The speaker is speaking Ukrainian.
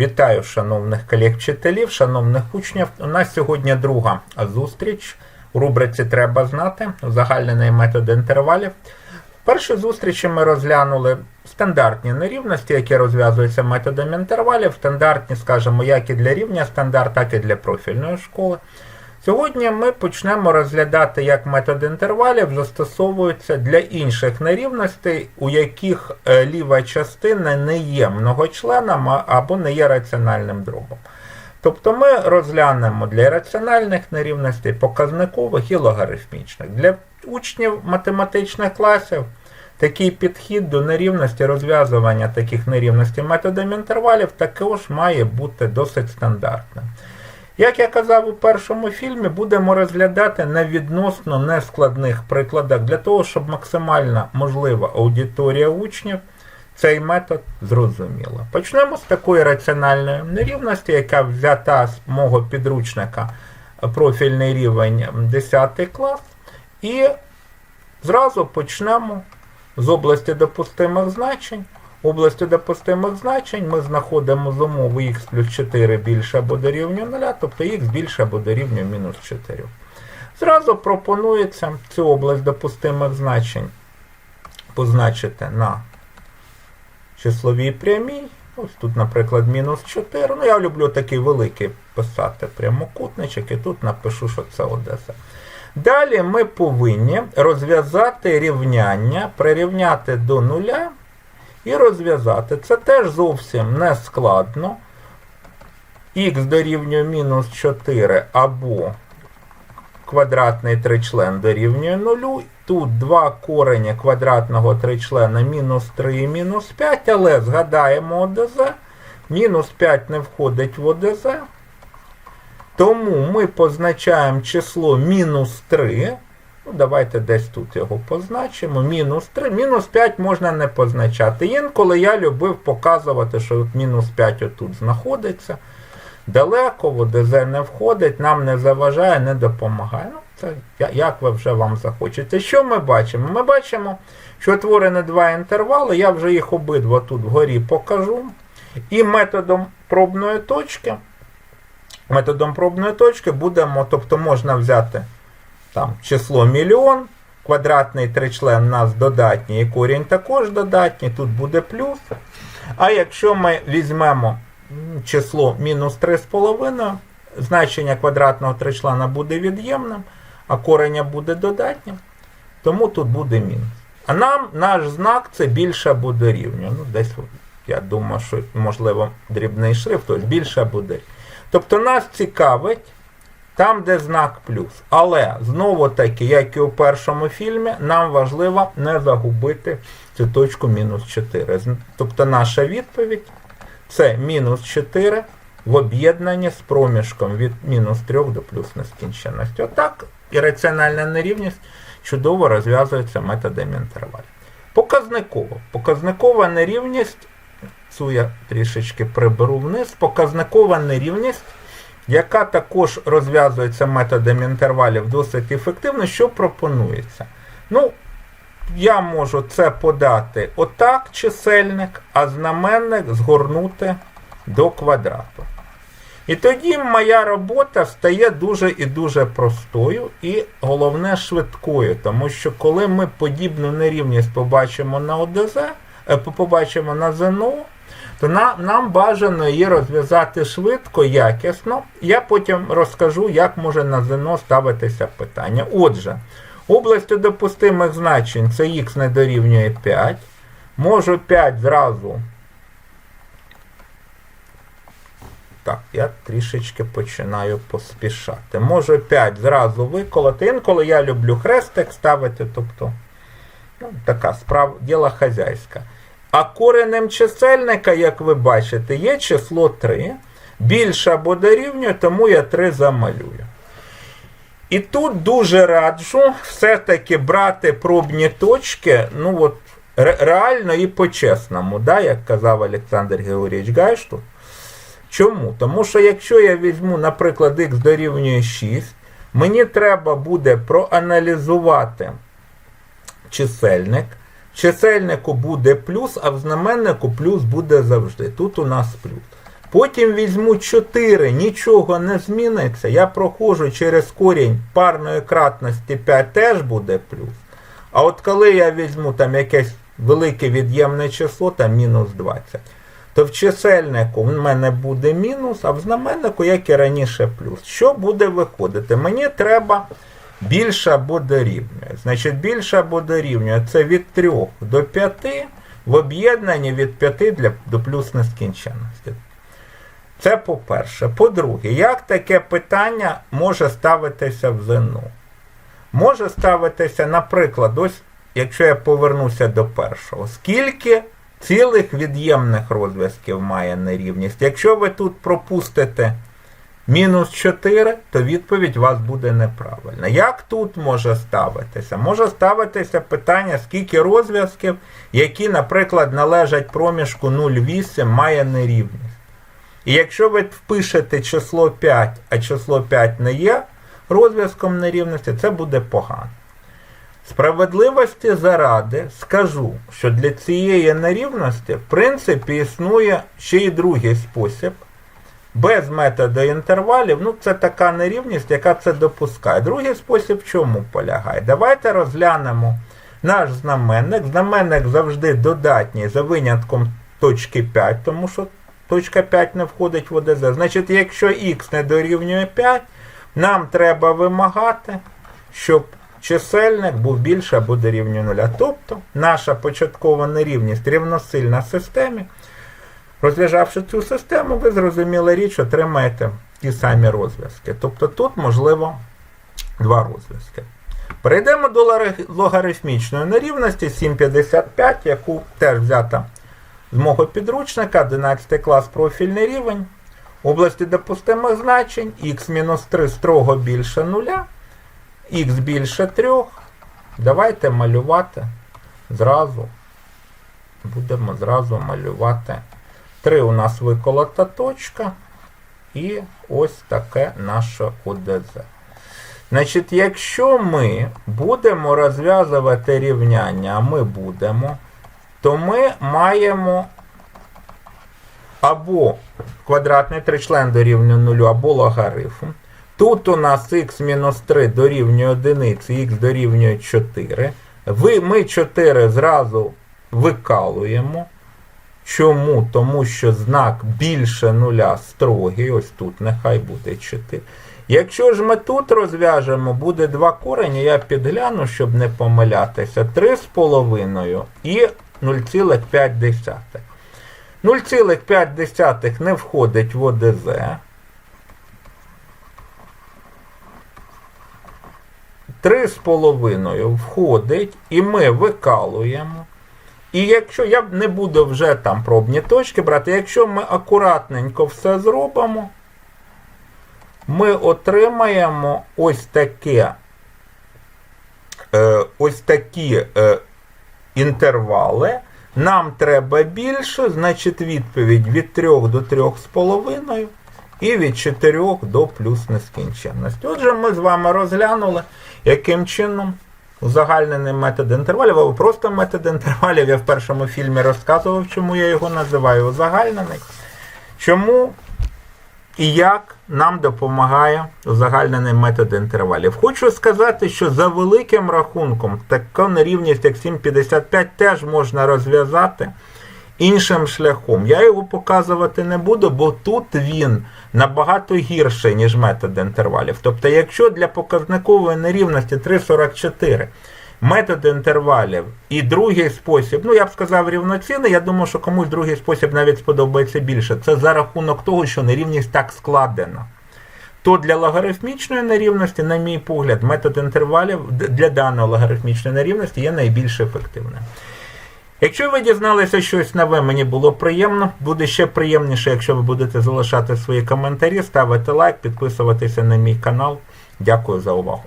Вітаю шановних колег-вчителів, шановних учнів. У нас сьогодні друга зустріч у рубриці Треба знати узагальнений метод інтервалів. В першій зустрічі ми розглянули стандартні нерівності, які розв'язуються методом інтервалів. Стандартні, скажімо, як і для рівня стандарт, так і для профільної школи. Сьогодні ми почнемо розглядати, як метод інтервалів застосовується для інших нерівностей, у яких е, ліва частина не є многочленом або не є раціональним дробом. Тобто ми розглянемо для раціональних нерівностей, показникових і логарифмічних. Для учнів математичних класів такий підхід до нерівності розв'язування таких нерівностей методом інтервалів також має бути досить стандартним. Як я казав у першому фільмі, будемо розглядати на відносно нескладних прикладах для того, щоб максимально можлива аудиторія учнів цей метод зрозуміла. Почнемо з такої раціональної нерівності, яка взята з мого підручника профільний рівень 10 клас. І зразу почнемо з області допустимих значень. Області допустимих значень ми знаходимо з умови х плюс 4 більше або дорівнює 0, тобто х більше або дорівнює мінус 4. Зразу пропонується цю область допустимих значень позначити на числовій прямій. Ось тут, наприклад, мінус 4. Ну, я люблю такий великий писати прямокутничок, і тут напишу, що це Одеса. Далі ми повинні розв'язати рівняння, прирівняти до нуля і розв'язати. Це теж зовсім не складно. Х дорівнює мінус 4 або квадратний тричлен дорівнює 0. Тут два корені квадратного тричлена мінус 3 і мінус 5, але згадаємо ОДЗ. Мінус 5 не входить в ОДЗ. Тому ми позначаємо число мінус 3. Ну, давайте десь тут його позначимо. Мінус 3. Мінус 5 можна не позначати. Інколи я любив показувати, що от мінус 5 отут знаходиться. Далеко, в ОДЗ не входить, нам не заважає, не допомагає. Ну, це як ви вже вам захочете. Що ми бачимо? Ми бачимо, що утворені два інтервали, я вже їх обидва тут вгорі покажу. І методом пробної точки, методом пробної точки будемо, тобто можна взяти там число мільйон, квадратний тричлен у нас додатній, і корінь також додатній, тут буде плюс. А якщо ми візьмемо число мінус 3,5, значення квадратного тричлена буде від'ємним, а кореня буде додатнім, тому тут буде мінус. А нам наш знак це більше або дорівнює. Ну, десь я думаю, що можливо дрібний шрифт, тобто більше дорівнює. Тобто нас цікавить там, де знак плюс. Але знову таки, як і у першому фільмі, нам важливо не загубити цю точку мінус 4. Тобто наша відповідь це мінус 4 в об'єднанні з проміжком від мінус 3 до плюс нескінченності. Отак і раціональна нерівність чудово розв'язується методом інтервалів. Показниково. Показникова нерівність, цю я трішечки приберу вниз, показникова нерівність яка також розв'язується методом інтервалів досить ефективно, що пропонується? Ну, я можу це подати отак, чисельник, а знаменник згорнути до квадрату. І тоді моя робота стає дуже і дуже простою, і головне швидкою, тому що коли ми подібну нерівність побачимо на ОДЗ, е, побачимо на ЗНО, то нам, нам бажано її розв'язати швидко, якісно. Я потім розкажу, як може на ЗНО ставитися питання. Отже, областю допустимих значень це х не дорівнює 5. Можу 5 зразу. Так, я трішечки починаю поспішати. Можу 5 зразу виколоти. Інколи я люблю хрестик ставити, тобто ну, така справа діла хазяйська. А коренем чисельника, як ви бачите, є число 3. Більше або дорівнює, тому я 3 замалюю. І тут дуже раджу все-таки брати пробні точки, ну от ре- реально і по-чесному, да, як казав Олександр Георгійович Гайшту. Чому? Тому що якщо я візьму, наприклад, х дорівнює 6, мені треба буде проаналізувати чисельник. Чисельнику буде плюс, а в знаменнику плюс буде завжди. Тут у нас плюс. Потім візьму 4, нічого не зміниться. Я проходжу через корінь парної кратності 5 теж буде плюс. А от коли я візьму там якесь велике від'ємне число, там мінус 20, то в чисельнику в мене буде мінус, а в знаменнику, як і раніше, плюс. Що буде виходити? Мені треба більше або дорівнює. Значить, більше або дорівнює це від 3 до 5 в об'єднанні від 5 для, до плюс нескінченності. Це по-перше. По-друге, як таке питання може ставитися в ЗНО? Може ставитися, наприклад, ось, якщо я повернуся до першого, скільки цілих від'ємних розв'язків має нерівність? Якщо ви тут пропустите мінус 4, то відповідь у вас буде неправильна. Як тут може ставитися? Може ставитися питання, скільки розв'язків, які, наприклад, належать проміжку 0,8, має нерівність. І якщо ви впишете число 5, а число 5 не є розв'язком нерівності, це буде погано. Справедливості заради скажу, що для цієї нерівності, в принципі, існує ще й другий спосіб. Без методу інтервалів, ну це така нерівність, яка це допускає. Другий спосіб чому полягає? Давайте розглянемо наш знаменник. Знаменник завжди додатній за винятком точки 5, тому що точка 5 не входить в ОДЗ. Значить, якщо х не дорівнює 5, нам треба вимагати, щоб чисельник був більше або дорівнює 0. Тобто наша початкова нерівність рівносильна системі. Розв'язавши цю систему, ви зрозуміли річ, отримаєте ті самі розв'язки. Тобто тут можливо два розв'язки. Перейдемо до логарифмічної нерівності 7,55, яку теж взята з мого підручника, 11 клас профільний рівень. Області допустимих значень х-3 строго більше 0, х більше 3. Давайте малювати зразу. Будемо зразу малювати. 3 у нас виколота точка. І ось таке наше ОДЗ. Значить, якщо ми будемо розв'язувати рівняння, а ми будемо, то ми маємо або квадратний тричлен дорівнює 0, або логарифм. Тут у нас х-3 дорівнює 1, х дорівнює 4. Ви, Ми 4 зразу викалуємо. Чому? Тому що знак більше нуля строгий, ось тут нехай буде 4. Якщо ж ми тут розв'яжемо, буде два корені, я підгляну, щоб не помилятися, 3,5 і 0,5. 0,5 не входить в ОДЗ. Три з половиною входить, і ми викалуємо. І якщо я не буду вже там пробні точки брати, якщо ми акуратненько все зробимо, ми отримаємо ось таке, е, ось такі е, інтервали. Нам треба більше, значить відповідь від 3 до 3,5 і від 4 до плюс нескінченності. Отже, ми з вами розглянули, яким чином узагальнений метод інтервалів, або просто метод інтервалів. Я в першому фільмі розказував, чому я його називаю узагальнений. Чому і як нам допомагає узагальнений метод інтервалів. Хочу сказати, що за великим рахунком таку нерівність, як 7,55, теж можна розв'язати іншим шляхом. Я його показувати не буду, бо тут він набагато гірший, ніж метод інтервалів. Тобто, якщо для показникової нерівності 3,44 метод інтервалів і другий спосіб, ну я б сказав рівноцінний, я думаю, що комусь другий спосіб навіть сподобається більше. Це за рахунок того, що нерівність так складена. То для логарифмічної нерівності, на мій погляд, метод інтервалів для даної логарифмічної нерівності є найбільш ефективним. Якщо ви дізналися щось нове, мені було приємно. Буде ще приємніше, якщо ви будете залишати свої коментарі, ставити лайк, підписуватися на мій канал. Дякую за увагу.